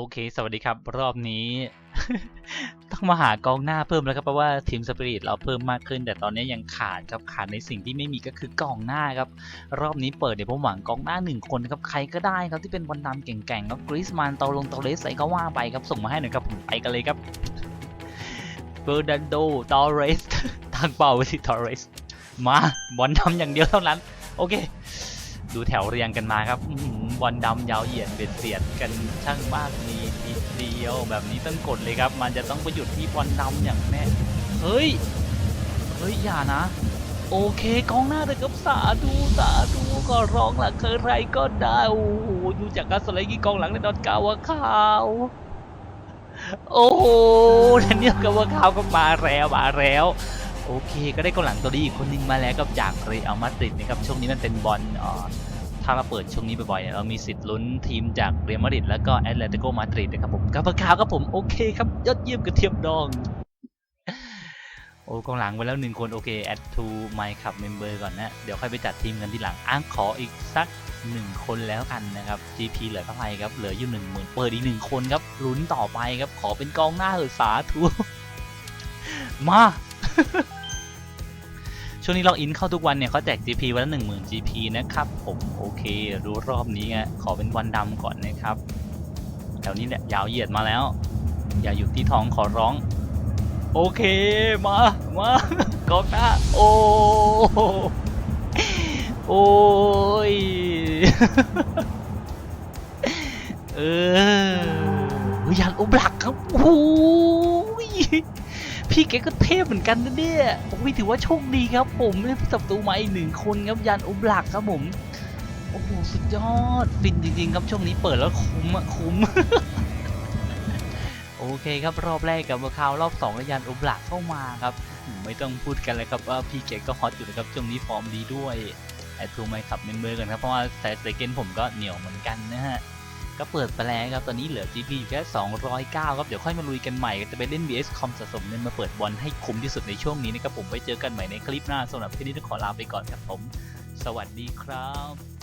โอเค สวัสดีครับ รอบนี้ ต้องมาหากองหน้าเพิ่มแล้วครับ เพราะว่าทีมสปิริตเราเพิ่มมากขึ้น แต่ตอนนี้ยังขาดครับขาดในสิ่งที่ไม่มีก็คือกองหน้าครับ รอบนี้เปิดเดี๋ยวผมหวังกองหน้าหนึ่งคนครับ ใครก็ได้ครับที่เป็นบอลดำเก่งๆครับกริสมานเตาลงเตาเลสใส่ก็ว่าไปครับ ส่งมาให้หน่อยครับผมไปกันเลยครับเบอร์ดันโดตอเรสทางเป่าไปสิตอเรสมาบอลดำอย่างเดียวเท่านั้น โอเค ดูแถวเรียงกันมาครับอื้อหือ บอลดำยาวเหยียดเบียดเสียดกันช่างมากมีทีเดียวแบบนี้ต้องกดเลยครับ มันจะต้องไปหยุดที่บอลดำอย่างแน่เฮ้ยเฮ้ยอย่านะ โอเคกองหน้าเลยครับสาธุสาธุก็ร้องหลักเคยไรก็ได้โอ้โหดูจากการสไลด์กี่กองหลังในดอนกาวะขาวโอ้โหแดนเนียลกาวะขาวก็มาแล้วมาแล้วโอเค ก็ได้กองหลังตัวดีอีกคนนึงมาแล้วกับจากเรอัลมาดริดนะครับช่วงนี้มันเป็นบอลอ่อาเราเปิดช่วงนี้บ่อยๆเนี่ยเรามีสิทธิ์ลุ้นทีมจากเรอัลมาดริดแล้วก็แอตเลติโกมาดริดนะครับผมกับขาวครับผมโอเคครับยอดเยี่ยมกระเทียมดองโอ้กองหลังไปแล้วหนึ่งคนโอเค add to my club member ก่อนนะ เดี๋ยวค่อยไปจัดทีมกันทีหลังอ้างขออีกสักหนึ่งคนแล้วกันนะครับ GP เหลือเท่าไหร่ครับ เหลืออยู่หนึ่งหมื่นเปิดอีกหนึ่งคนครับลุ้นต่อไปครับ ขอเป็นกองหน้าเถอสาธุมา ช่วงนี้ล็อกอินเข้าทุกวันเนี่ยเขาแจก GP วันละหนึ่งหมื่น GP นะครับ ผมโอเค รู้รอบนี้อะขอเป็นวันดำก่อนนะครับแถวนี้เนี่ยาวเหยียดมาแล้ว อย่าหยุดที่ท้องขอร้อง โอเคมามากองหน้าโอ้โอ้ยเออวิญญาณอุบลักครับโอ้ย พี่แกก็เทพเหมือนกันนะเนี่ยโอ้ยถือว่าโชคดีครับ ผมได้ศัตรูมาอีกหนึ่งคนครับยานอุบลักครับผมโอ้โหสุดยอดฟินจริงๆครับช่วงนี้เปิดแล้วคุ้มอะคุ้มโอเคครับรอบแรกกับเบอร์คาวรอบ2ระยานอุบลักเข้ามาครับ ไม่ต้องพูดกันเลยครับว่าพี่เกก็ฮอตอยู่นะครับช่วงนี้ฟอร์มดีด้วยแอดทูไมค์ขับเมมเบอร์กันครับเพราะว่าแต่เซเกนผมก็เหนียวเหมือนกันนะฮะ ก็เปิดไปแล้วครับ ตอนนี้เหลือ GP อยู่แค่ 209 ครับ เดี๋ยวค่อยมาลุยกันใหม่จะไปเล่น VS คอมสะสมเงินมาเปิดบอลให้คุ้มที่สุดในช่วงนี้นะครับผมไว้เจอกันใหม่ในคลิปหน้าสำหรับคลิปนี้ต้องขอลาไปก่อนครับผม สวัสดีครับ